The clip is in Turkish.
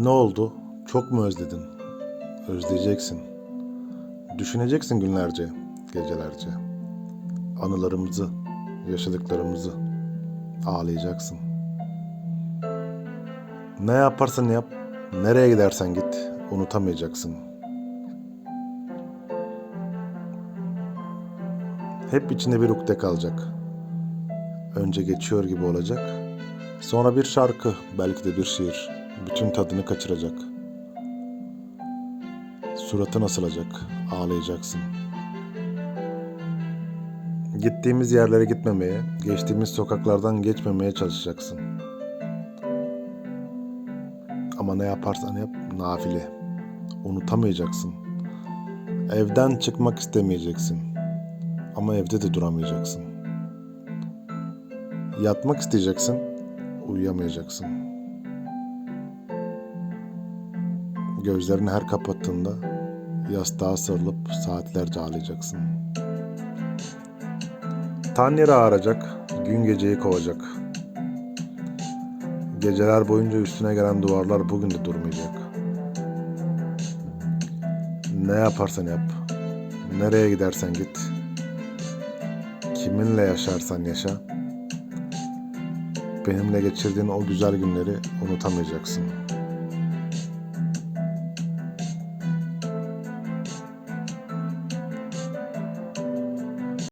Ne oldu? Çok mu özledin? Özleyeceksin. Düşüneceksin günlerce, gecelerce. Anılarımızı, yaşadıklarımızı. Ağlayacaksın. Ne yaparsan yap, nereye gidersen git, unutamayacaksın. Hep içinde bir ukde kalacak. Önce geçiyor gibi olacak. Sonra bir şarkı, belki de bir şiir. Bütün tadını kaçıracak. Suratın asılacak, ağlayacaksın. Gittiğimiz yerlere gitmemeye, geçtiğimiz sokaklardan geçmemeye çalışacaksın. Ama ne yaparsan yap, nafile. Unutamayacaksın. Evden çıkmak istemeyeceksin. Ama evde de duramayacaksın. Yatmak isteyeceksin, uyuyamayacaksın. Gözlerini her kapattığında yastığa sarılıp saatlerce ağlayacaksın. Tan yeri ağaracak, gün geceyi kovacak. Geceler boyunca üstüne gelen duvarlar bugün de durmayacak. Ne yaparsan yap, nereye gidersen git, kiminle yaşarsan yaşa, benimle geçirdiğin o güzel günleri unutamayacaksın.